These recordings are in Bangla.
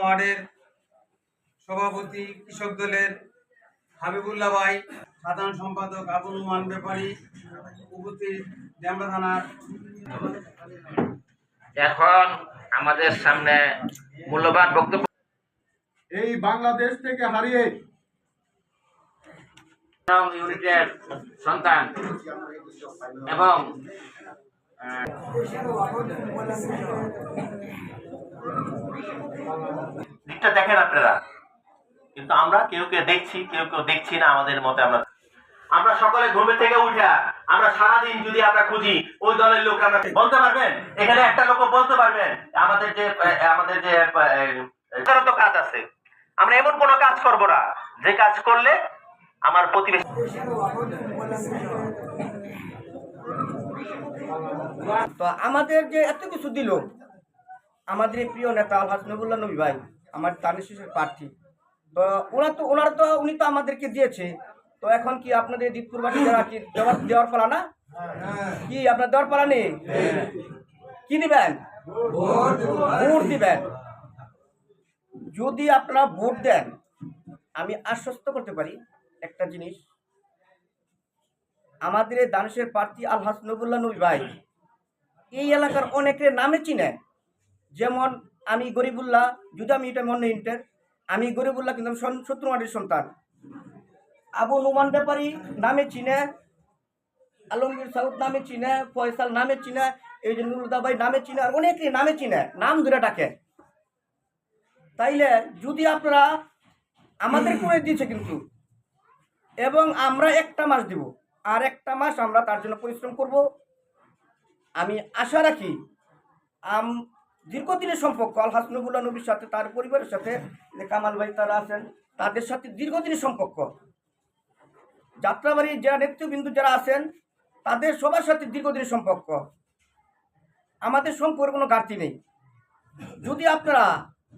ওয়ার্ডের সভাপতি কৃষক দলের হাবিবুল্লাহ ভাই সাধারণ সম্পাদক আবুল মান ব্যাপারী উপস্থিত ড্যামরা থানার এখন আমাদের সামনে মূল্যবান বক্তব্য এই বাংলাদেশ থেকে হারিয়ে ইউনিটের সন্তান এবং দিকটা দেখেন আপনারা। কিন্তু আমরা কেউ কেউ দেখছি, কেউ কেউ দেখছি না আমাদের মতে আমরা। আমরা সকালে ঘুমে থেকে উঠা আমরা সারাদিন যদি আমরা খুঁজি, ওই দলের লোক আমরা বলতে পারবেন? এখানে একটা লোক বলতে পারবেন? আমাদের যে আমাদের যে তো কাজ আছে। আমরা এমন কোনো কাজ করব না। যে কাজ করলে আমার প্রতিবেশী তো আমাদের যে এত কিছু দিল আমাদের প্রিয় নেতা আলহাজ নবুল্লাহ নবী ভাই, আমার তানের শেষের প্রার্থী। তো ওনার তো ওনার তো উনি তো আমাদেরকে দিয়েছে। তো এখন কি আপনাদের দিকপুরবাসী যারা কি দেওয়ার দেওয়ার পালা না? কি আপনার দেওয়ার পালা নেই? কি দিবেন? ভোট দিবেন। যদি আপনারা ভোট দেন, আমি আশ্বস্ত করতে পারি একটা জিনিস। আমাদের এই দানেশের প্রার্থী আলহাস নবুল্লাহ নবী ভাই, এই এলাকার অনেকের নামে চিনে। যেমন আমি গরিবুল্লাহ যদি আমি এটা মনে ইন্টার আমি গরিবুল্লাহ কিন্তু আমি শত্রু মাটির সন্তান। আবু নুমান ব্যাপারী নামে চিনে আলমগীর সাউদ নামে চিনে ফয়সাল নামে চিনে এই যে নুরুদা ভাই নামে চিনে আর অনেকে নামে চিনে নাম ধরে ডাকে। তাইলে যদি আপনারা আমাদের করে দিয়েছে কিন্তু এবং আমরা একটা মাস দিব আর একটা মাস আমরা তার জন্য পরিশ্রম করব আমি আশা রাখি আম দীর্ঘদিনের সম্পর্ক, আল হাসনবুল্লাহ নবীর সাথে, তার পরিবারের সাথে, যে কামাল ভাই তারা আছেন, তাদের সাথে দীর্ঘদিনের সম্পর্ক। যাত্রাবাড়ির যারা নেতৃবৃন্দু যারা আছেন, তাদের সবার সাথে দীর্ঘদিনের সম্পর্ক। আমাদের সম্পর্কের কোনো ঘাটতি নেই। যদি আপনারা,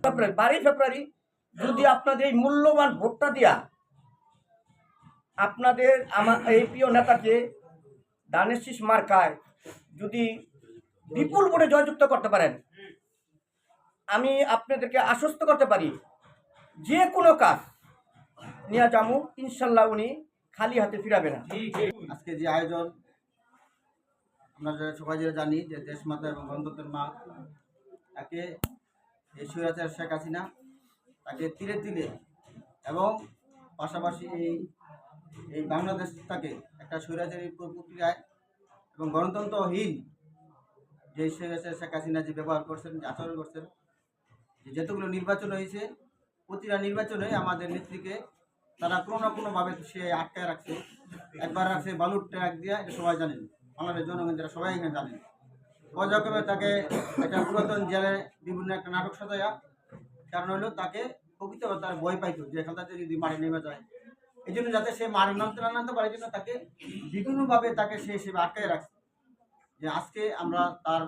ফেব্রুয়ারি, বারোই ফেব্রুয়ারি, যদি আপনাদের এই মূল্যবান ভোটটা দেওয়া আপনাদের আমার এই প্রিয় নেতাকে দানের শীষ মার্কায় যদি বিপুল ভোটে জয়যুক্ত করতে পারেন আমি আপনাদেরকে আশ্বস্ত করতে পারি, যে কোনো কাজ, নিয়ে যাব ইনশাল্লাহ উনি খালি হাতে ফিরাবে না আজকে যে আয়োজন, আমরা সবাই যারা জানি যে দেশমাতা এবং গণতন্ত্রের মা, তাকে এই স্বৈরাচার শেখ হাসিনা তাকে তিলে তিলে এবং পাশাপাশি এই এই বাংলাদেশ তাকে একটা স্বৈরাচারী প্রক্রিয়ায় এবং গণতন্ত্রহীন যে শেখ হাসিনা যে ব্যবহার করছেন, যে আচরণ করছেন যে যতগুলো নির্বাচন হয়েছে, প্রতিটা নির্বাচনে আমাদের নেত্রীকে তারা কোনো না কোনোভাবে সে আটকায় রাখছে। একবার রাখছে বালুর ট্র্যাক দিয়ে, এটা সবাই জানেন। বাংলাদেশ জনগণ যারা সবাই এখানে জানেন। পর্যায়ক্রমে তাকে একটা পুরাতন জেলে বিভিন্ন একটা নাটক সাজায়া কারণ হলো তাকে প্রকৃত তার ভয় পাইতো যে এখানটাতে যদি মারে নেমে যায়। এই জন্য যাতে সে মারে নামতে না নামতে পারে জন্য তাকে বিভিন্নভাবে তাকে সে হিসেবে আটকায় রাখছে। যে আজকে আমরা তার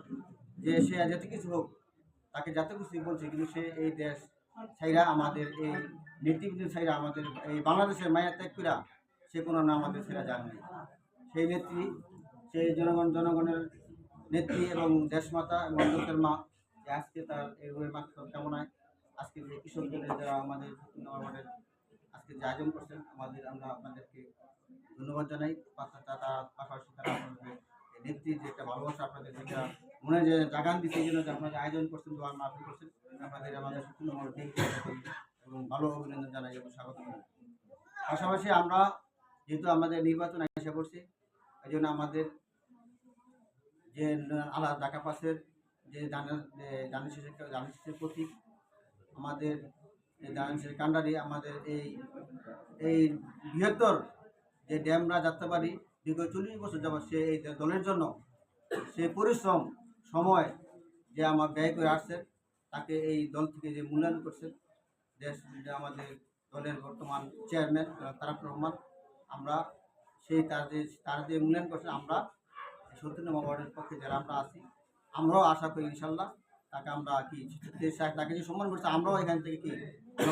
যে সে যেতে কিছু হোক তাকে যাতে কিছু বলছে কিন্তু সে এই দেশ ছাইরা আমাদের এই নেতৃবৃন্দ ছাইরা আমাদের এই বাংলাদেশের মায়ের ত্যাগ করা সে কোনো না আমাদের ছেড়া যাবে না সেই নেত্রী, সেই জনগণ, জনগণের নেত্রী এবং দেশমাতা এবং দেশের মা আজকে তার এই রোগের মাত্র কামনায় আজকে যে কৃষক দলের যারা আমাদের আমাদের আজকে যে আয়োজন করছেন, আমাদের আমরা আপনাদেরকে ধন্যবাদ জানাই। তারা পাশাপাশি তারা আপনাদের এই নেত্রীর যে একটা ভালোবাসা আপনাদের যেটা যে জাগান দিচ্ছে জন্য আয়োজন করছেন এবং ভালো অভিনন্দন এবং স্বাগত পাশাপাশি আমরা যেহেতু আমাদের নির্বাচন এসে পড়ছে এই জন্য আমাদের যে আলা ঢাকা পাসের যে প্রতীক, আমাদের দানের আমাদের এই এই বৃহত্তর যে ড্যামরা যাত্রাবাড়ি, দীর্ঘ চল্লিশ বছর যাবৎ সে এই দলের জন্য সে পরিশ্রম সময় যে আমার ব্যয় করে আসছেন, তাকে এই দল থেকে যে মূল্যায়ন করছেন, দেশ যে আমাদের দলের বর্তমান চেয়ারম্যান তারাক রহমান, আমরা সেই তার যে তার যে মূল্যায়ন করছেন আমরা সত্তর নম্বর ওয়ার্ডের পক্ষে যারা আমরা আছি, আমরাও আশা করি ইনশাল্লাহ তাকে আমরা কি তাকে যে সম্মান করছে, আমরাও এখান থেকে কি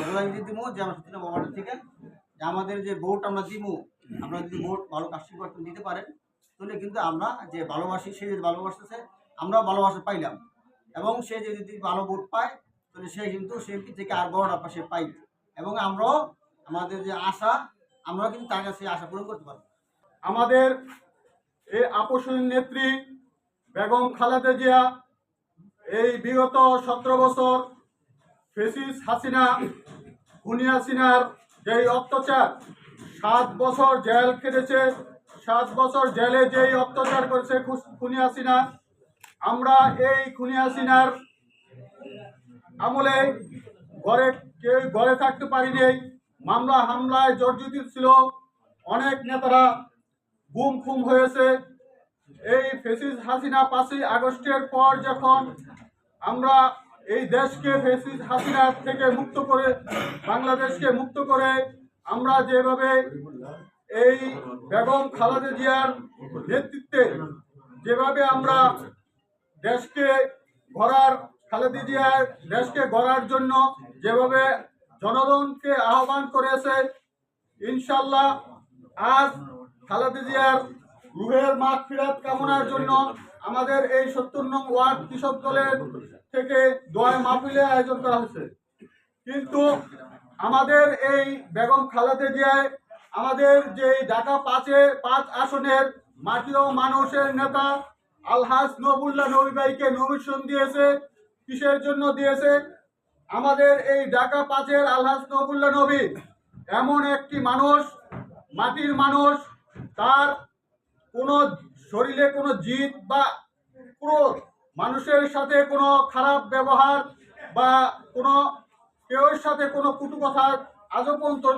বলাই দিব যে আমরা সত্তর নম্বর ওয়ার্ডের থেকে যে আমাদের যে ভোট আমরা দিব, আমরা যদি ভোট ভালো কাজ দিতে পারেন, তাহলে কিন্তু আমরা যে ভালোবাসি, সে যদি ভালোবাসতেছে আমরাও ভালোবাসা পাইলাম। এবং সে যদি ভালো ভোট পায়, তাহলে সে কিন্তু সে থেকে আর বড়টা পাশে পাই এবং আমরাও আমাদের যে আশা, আমরাও কিন্তু তার কাছে আশা পূরণ করতে পারব। আমাদের এই আপসীন নেত্রী বেগম খালেদা জিয়া এই বিগত সতেরো বছর ফেসিস হাসিনা খুনি হাসিনার যেই অত্যাচার, সাত বছর জেল কেটেছে সাত বছর জেলে যেই অত্যাচার করেছে খুনি হাসিনা আমরা এই খুনি হাসিনার আমলে ঘরে কেউ ঘরে থাকতে পারি পারিনি। মামলা হামলায় জর্জরিত ছিল। অনেক নেতারা গুম খুম হয়েছে। এই ফেসিস হাসিনা পাঁচই আগস্টের পর যখন আমরা এই দেশকে ফেসিস হাসিনা থেকে মুক্ত করে, বাংলাদেশকে মুক্ত করে, আমরা যেভাবে এই বেগম খালেদা জিয়ার নেতৃত্বে যেভাবে আমরা দেশকে গড়ার, খালেদা জিয়ার দেশকে গড়ার জন্য যেভাবে জনগণকে আহ্বান করেছে ইনশাল্লাহ আজ খালেদা জিয়ার রুহের মাঠ ফিরাত কামনার জন্য আমাদের এই সত্তর নং ওয়ার্ড কৃষক দলের থেকে দোয়া মাহফিলের আয়োজন করা হয়েছে। কিন্তু আমাদের এই বেগম খালেদা জিয়ায় আমাদের যে ঢাকা পাঁচে, পাঁচ আসনের মাটি ও মানুষের নেতা আলহাজ নবুল্লাহ নবী ভাইকে নমিশন দিয়েছে, কিসের জন্য দিয়েছে? আমাদের এই ঢাকা পাঁচের আলহাজ নবুল্লাহ নবী এমন একটি মানুষ, মাটির মানুষ, তার কোনো শরীরে কোনো জিদ বা ক্রোধ মানুষের সাথে কোনো খারাপ ব্যবহার বা কোনো কেউর সাথে কোনো কুটু কথা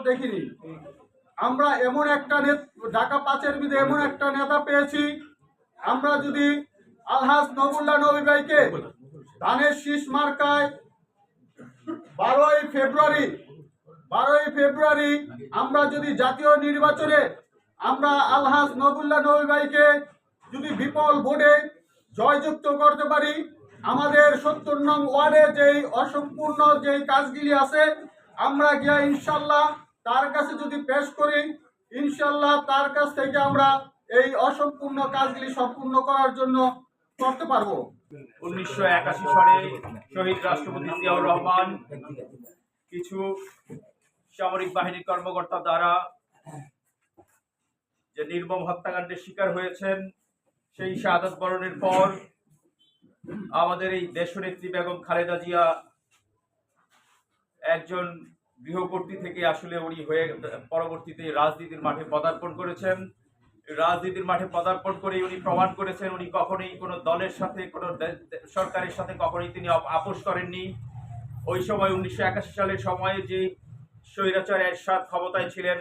দেখিনি। আমরা এমন একটা ঢাকা পাঁচের বিধে এমন একটা নেতা পেয়েছি আমরা যদি আলহাজ নবুল্লাহ নবী ভাইকে ধানের শীষ মার্কায় বারোই ফেব্রুয়ারি বারোই ফেব্রুয়ারি আমরা যদি জাতীয় নির্বাচনে আমরা আলহাজ নবুল্লাহ নবী ভাইকে যদি বিপুল ভোটে জয়যুক্ত করতে পারি, আমাদের সত্তর নং ওয়ার্ডে যেই অসম্পূর্ণ যেই কাজগুলি আছে, আমরা গিয়া ইনশাল্লাহ তার কাছে যদি পেশ করি, ইনশাল্লাহ তার কাছ থেকে আমরা এই অসম্পূর্ণ কাজগুলি সম্পূর্ণ করার জন্য করতে পারব। উনিশশো একাশি সালে শহীদ রাষ্ট্রপতি জিয়াউর রহমান কিছু সামরিক বাহিনীর কর্মকর্তা দ্বারা যে নির্মম হত্যাকাণ্ডের শিকার হয়েছেন, সেই শাহাদত বরণের পর আমাদের এই দেশনেত্রী বেগম খালেদা জিয়া একজন গৃহকর্ত্রী থেকে আসলে উনি হয়ে পরবর্তীতে রাজনীতির মাঠে পদার্পণ করেছেন। রাজনীতির মাঠে পদার্পণ করে উনি প্রমাণ করেছেন, উনি কখনোই কোনো দলের সাথে, কোনো সরকারের সাথে কখনোই তিনি আপোষ করেননি। ওই সময় উনিশশো একাশি সালের সময়ে যে স্বৈরাচার এরশাদ ক্ষমতায় ছিলেন,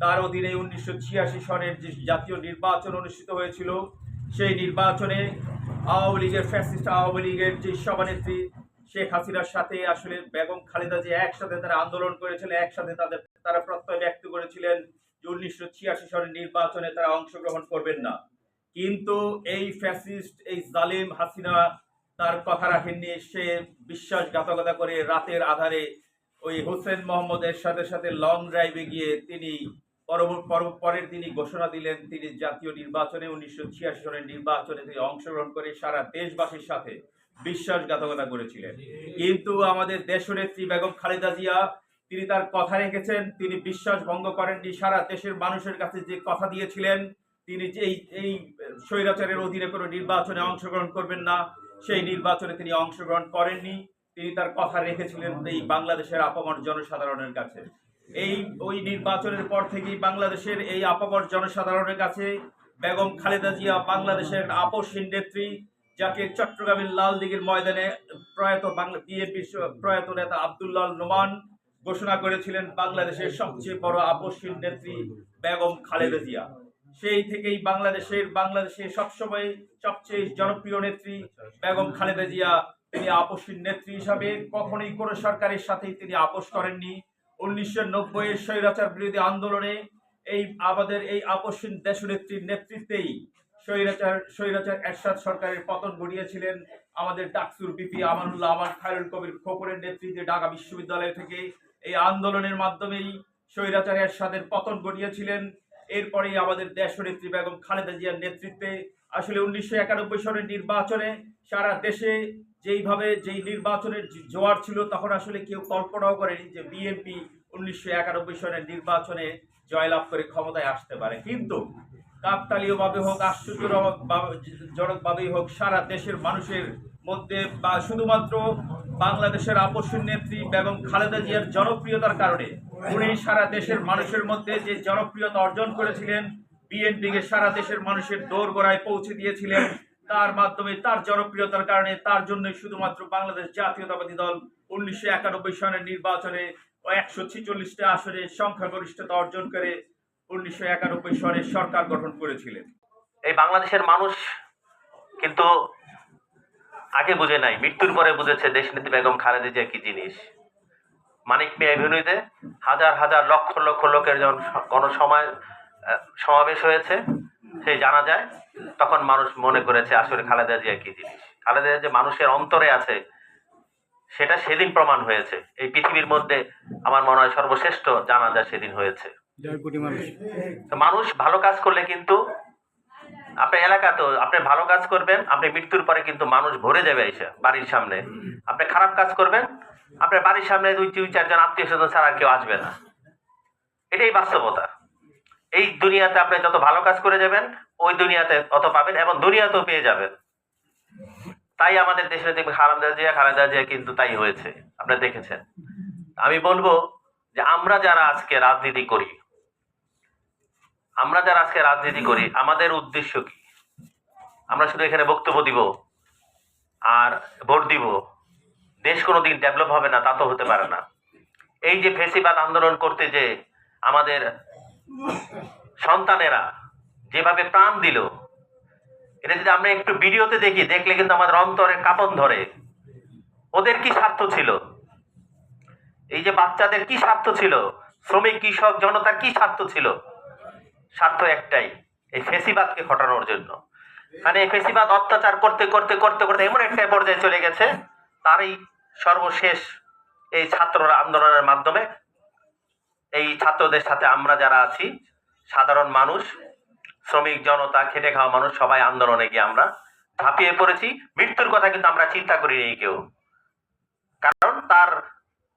তার অধীনে উনিশশো ছিয়াশি সনের যে জাতীয় নির্বাচন অনুষ্ঠিত হয়েছিল, সেই নির্বাচনে আওয়ামী লীগের ফ্যাসিস্ট, আওয়ামী লীগের যে সভানেত্রী শেখ হাসিনার সাথে আসলে বেগম খালেদা যে একসাথে তারা আন্দোলন করেছিলেন একসাথে তাদের, তারা প্রত্যয় ব্যক্ত করেছিলেন। উনিশশো ছিয়াশি সনের নির্বাচনে তারা অংশগ্রহণ করবেন না। কিন্তু এই ফ্যাসিস্ট এই জালিম হাসিনা তার কথা রাখেননি। সে বিশ্বাসঘাতকতা করে রাতের আধারে ওই হোসেন মোহাম্মদের সাথে সাথে লং ড্রাইভে গিয়ে তিনি পরের দিনই ঘোষণা দিলেন, তিনি জাতীয় নির্বাচনে উনিশশো ছিয়াশি সনের নির্বাচনে তিনি অংশগ্রহণ করে সারা দেশবাসীর সাথে বিশ্বাসঘাতকতা করেছিলেন। কিন্তু আমাদের দেশনেত্রী বেগম খালেদা জিয়া তিনি তার কথা রেখেছেন, তিনি বিশ্বাস ভঙ্গ করেননি, সারা দেশের মানুষের কাছে যে কথা দিয়েছিলেন, তিনি যে এই স্বৈরাচারের অধীনে কোনো নির্বাচনে অংশগ্রহণ করবেন না, সেই নির্বাচনে তিনি অংশগ্রহণ করেননি, তিনি তার কথা রেখেছিলেন এই বাংলাদেশের আপামর জনসাধারণের কাছে। এই, ওই নির্বাচনের পর থেকেই বাংলাদেশের এই আপামর জনসাধারণের কাছে বেগম খালেদা জিয়া বাংলাদেশের আপসহীন নেত্রী, যাকে চট্টগ্রামের লাল দিঘির ময়দানে প্রয়াত বাংলা, বিএনপির প্রয়াত নেতা আবদুল্লাহ নোমান ঘোষণা করেছিলেন বাংলাদেশের সবচেয়ে বড় আপসহীন নেত্রী বেগম খালেদা জিয়া। সেই থেকেই বাংলাদেশের, বাংলাদেশে সবসময় সবচেয়ে জনপ্রিয় নেত্রী বেগম খালেদা জিয়া। তিনি আপসহীন নেত্রী হিসাবে কখনোই কোনো সরকারের সাথেই তিনি আপোষ করেননি। উনিশশো নব্বইয়ের স্বৈরাচার বিরোধী আন্দোলনে এই আমাদের এই আপসহীন দেশনেত্রীর নেতৃত্বেই স্বৈরাচার স্বৈরাচার এরশাদ সরকারের পতন ঘটিয়েছিলেন। আমাদের ডাকসুর বিপি আমানুল্লাহ আমান খায়রুল কবির খোকরের নেতৃত্বে ঢাকা বিশ্ববিদ্যালয় থেকে এই আন্দোলনের মাধ্যমেই স্বৈরাচার এরশাদের পতন ঘটিয়েছিলেন। এরপরেই আমাদের দেশনেত্রী বেগম খালেদা জিয়ার নেতৃত্বে আসলে উনিশশো একানব্বই সনের নির্বাচনে সারা দেশে যেইভাবে যেই নির্বাচনের জোয়ার ছিল, তখন আসলে কেউ কল্পনাও করেনি যে বিএনপি উনিশশো একানব্বই সনের নির্বাচনে জয়লাভ করে ক্ষমতায় আসতে পারে। কিন্তু কাকতালীয়ভাবে হোক আশ্চর্যজনকভাবেই হোক, সারা দেশের মানুষের মধ্যে বা শুধুমাত্র বাংলাদেশের আপসীন নেত্রী বেগম খালেদা জিয়ার জনপ্রিয়তার কারণে উনি সারা দেশের মানুষের মধ্যে যে জনপ্রিয়তা অর্জন করেছিলেন, বিএনপিকে সারা দেশের মানুষের দৌড় গোড়ায় পৌঁছে দিয়েছিলেন, তার মাধ্যমে তার জনপ্রিয়তার কারণে তার জন্যই শুধুমাত্র বাংলাদেশ জাতীয়তাবাদী দল উনিশশো একানব্বই সনের নির্বাচনে একশো ছিচল্লিশটা আসনে সংখ্যাগরিষ্ঠতা অর্জন করে উনিশশো একানব্বই সনে সরকার গঠন করেছিলেন। এই বাংলাদেশের মানুষ কিন্তু আগে বুঝে নাই মৃত্যুর পরে বুঝেছে দেশনীতি বেগম খালেদা জিয়া কি জিনিস। মানিক মিয়া এভিনিউতে হাজার হাজার লক্ষ লক্ষ লোকের যখন স- গণসময় সমাবেশ হয়েছে সেই জানা যায় তখন মানুষ মনে করেছে আসলে খালেদা জিয়া কি জিনিস। খালেদা জিয়া যে মানুষের অন্তরে আছে সেটা সেদিন প্রমাণ হয়েছে। এই পৃথিবীর মধ্যে আমার মনে হয় সর্বশ্রেষ্ঠ জানা যায় সেদিন হয়েছে। তো মানুষ ভালো কাজ করলে কিন্তু আপনার তো আপনি ভালো কাজ করবেন, আপনি মৃত্যুর পরে কিন্তু মানুষ ভরে যাবে এসে বাড়ির সামনে। আপনি খারাপ কাজ করবেন আপনার বাড়ির সামনে দুই দুই চারজন আত্মীয় স্বজন ছাড়া কেউ আসবে না। এটাই বাস্তবতা। এই দুনিয়াতে আপনি যত ভালো কাজ করে যাবেন, ওই দুনিয়াতে অত পাবেন এবং দুনিয়াতেও পেয়ে যাবেন। তাই আমাদের দেশে দেখবেন খালেদা জিয়া খালেদা জিয়া কিন্তু তাই হয়েছে। আপনারা দেখেছেন। আমি বলব যে আমরা যারা আজকে রাজনীতি করি আমরা যারা আজকে রাজনীতি করি, আমাদের উদ্দেশ্য কি? আমরা শুধু এখানে বক্তব্য দিব আর ভোট দিব। দেশ কোনো দিন ডেভেলপ হবে না, তা তো হতে পারে না। এই যে ফেসিবাদ আন্দোলন করতে যে আমাদের সন্তানেরা যেভাবে প্রাণ দিল, এটা যদি আমরা একটু ভিডিওতে দেখি, দেখলে কিন্তু আমাদের অন্তরে কাপন ধরে। ওদের কি স্বার্থ ছিল? এই যে বাচ্চাদের কি স্বার্থ ছিল? শ্রমিক, কৃষক, জনতার কি স্বার্থ ছিল? স্বার্থ একটাই, এই ফেসিবাদকে ঘটানোর জন্য। মানে ফেসিবাদ অত্যাচার করতে করতে করতে করতে এমন একটা পর্যায়ে চলে গেছে, তারই সর্বশেষ এই ছাত্ররা আন্দোলনের মাধ্যমে এই ছাত্রদের সাথে আমরা যারা আছি, সাধারণ মানুষ, শ্রমিক জনতা, খেটে খাওয়া মানুষ, সবাই আন্দোলনে গিয়ে আমরা ঝাঁপিয়ে পড়েছি। মৃত্যুর কথা কিন্তু আমরা চিন্তা করিনি কেউ। কারণ তার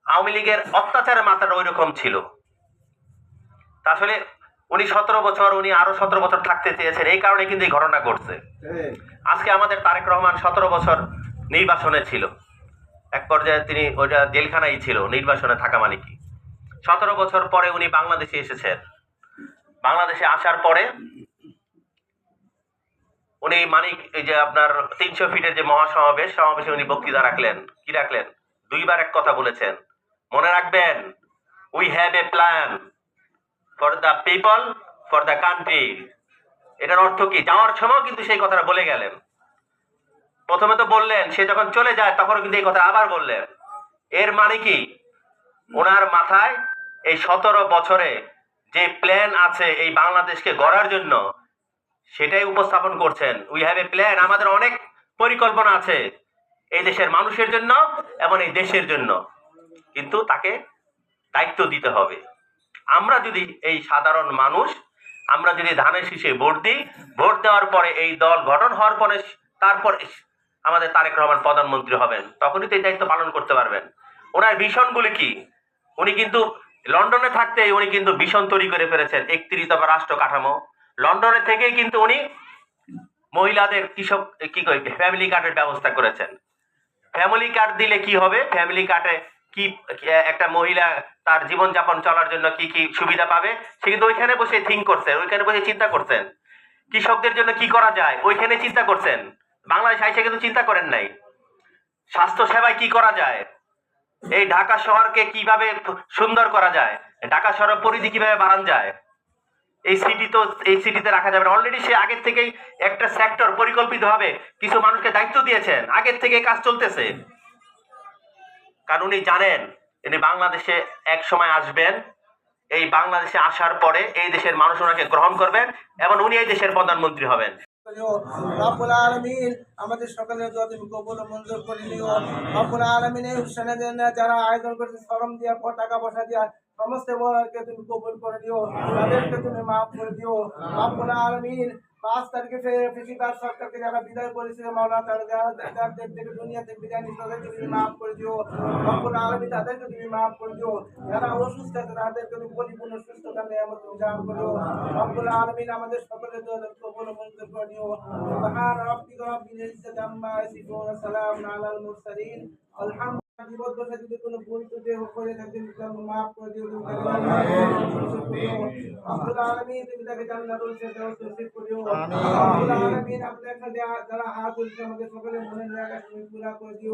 আওয়ামী লীগের অত্যাচারের মাত্রাটা ওই রকম ছিল আসলে উনি সতেরো বছর, উনি আরও সতেরো বছর থাকতে চেয়েছেন। এই কারণে কিন্তু এই ঘটনা ঘটছে। আজকে আমাদের তারেক রহমান সতেরো বছর নির্বাসনে ছিল। এক পর্যায়ে তিনি ওইটা জেলখানায় ছিল, নির্বাসনে থাকা মানে কি? সতেরো বছর পরে উনি বাংলাদেশে এসেছেন। বাংলাদেশে আসার পরে উনি মানিক, এই যে আপনার তিনশো ফিটের যে মহাসমাবেশ, সমাবেশে উনি বক্তৃতা রাখলেন। কি রাখলেন? দুইবার এক কথা বলেছেন। মনে রাখবেন we have a plan for the people for the country এটার অর্থ কি? যাওয়ার সময় কিন্তু সেই কথাটা বলে গেলেন। প্রথমে তো বললেন, সে যখন চলে যায় তখন কিন্তু এই কথা আবার বললেন। এর মানে কি? ওনার মাথায় এই সতেরো বছরে যে প্ল্যান আছে এই বাংলাদেশকে গড়ার জন্য, সেটাই উপস্থাপন করছেন। উই হ্যাভ এ প্ল্যান আমাদের অনেক পরিকল্পনা আছে এই দেশের মানুষের জন্য এবং এই দেশের জন্য। কিন্তু তাকে দায়িত্ব দিতে হবে। আমরা যদি এই সাধারণ মানুষ, আমরা যদি ধানের শীষে ভোট দিই, ভোট দেওয়ার পরে এই দল গঠন হওয়ার পরে তারপর আমাদের তারেক রহমান প্রধানমন্ত্রী হবেন, তখনই তো এই দায়িত্ব পালন করতে পারবেন। ওনার ভীষণগুলি কি? উনি কিন্তু লন্ডনে থাকতেই উনি কিন্তু ভীষণ তৈরি করে ফেলেছেন একত্রিশ রাষ্ট্র কাঠামো। লন্ডনে থেকেই কিন্তু উনি মহিলাদের কৃষক, কি ফ্যামিলি কার্ডের ব্যবস্থা করেছেন। ফ্যামিলি কার্ড দিলে কি হবে? ফ্যামিলি কার্ডে কি একটা মহিলা তার জীবনযাপন চলার জন্য কি কি সুবিধা পাবে? সে কিন্তু ওইখানে বসে থিঙ্ক করছেন, ওইখানে বসে চিন্তা করছেন। কৃষকদের জন্য কি করা যায়? ওইখানে চিন্তা করছেন। বাংলাদেশ আইসে কিন্তু চিন্তা করেন নাই। স্বাস্থ্য সেবায় কি করা যায়? এই ঢাকা শহরকে কীভাবে সুন্দর করা যায়? ঢাকা শহরের পরিধি কীভাবে বাড়ানো যায়? এই সিটি তো, এই সিটিতে রাখা যাবে অলরেডি সে আগের থেকেই একটা সেক্টর পরিকল্পিতভাবে কিছু মানুষকে দায়িত্ব দিয়েছেন। আগের থেকে কাজ চলতেছে। কারণ উনি জানেন, তিনি বাংলাদেশে এক সময় আসবেন, এই বাংলাদেশে আসার পরে এই দেশের মানুষ ওনাকে গ্রহণ করবেন এবং উনি এই দেশের প্রধানমন্ত্রী হবেন। রব্বুল আলমিন, আমাদের সকলের দোয়া তুমি কবুল মঞ্জুর করে নিও। রব্বুল আলমিন, এই জন্য যারা আয়োজন করেছে, শ্রম দিয়া টাকা পয়সা দিয়া, সমস্ত বড়কে তুমি কবুল করে দিও তাদেরকে তুমি মাফ করে দিও। রব্বুল আলমিন পাঁচ তারিখে ফে- ফেসিবাদ সরকারকে যারা বিদায় করেছিল মাওলা তারা যারা যাদের থেকে দুনিয়া থেকে বিদায় নিচ্ছে তাদেরকে তুমি মাফ করে দিও। রব্বুল আলামিন তাদেরকে তুমি মাফ করে দিও। যারা অসুস্থ আছে তাদেরকে তুমি পরিপূর্ণ সুস্থতা নিয়ামত তুমি দান করো। রব্বুল আলামিন আমাদের সকলের কবুল মঞ্জুর করে দিও সুবহান রাব্বিকা রাব্বিল ইজ্জাতি আম্মা সালামুন আলাল মুরসালিন। আলহামদুলিল্লাহ। জীবদ্দশা যদি কোনো ভুল ত্রুটি করে থাকে তুমি মাফ করে দিও তুমি আব্দুল আলামিন তুমি তাকে জান্নাতুল ফেরদাউস নসিব করিও। আব্দুল আলামিন আপনার যারা হাত তুলছে আমাদের সকলে তুমি পুরা করে দিও।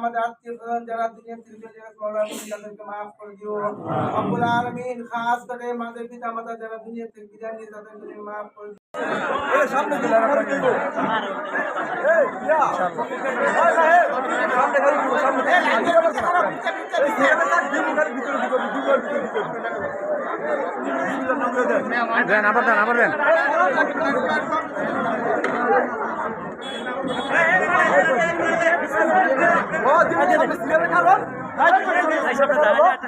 আমাদের আত্মীয় স্বজন যারা দুনিয়া থেকে চলে গেছে আল্লাহ তুমি তাদেরকে মাফ করে দিও। রব্বুল আলামিন খাস করে আমাদের পিতা মাতা যারা দুনিয়া থেকে বিদায় নিয়ে তাদেরকে তুমি মাফ করে দিও। দেন আবার দেন আবার দেন। জায়গা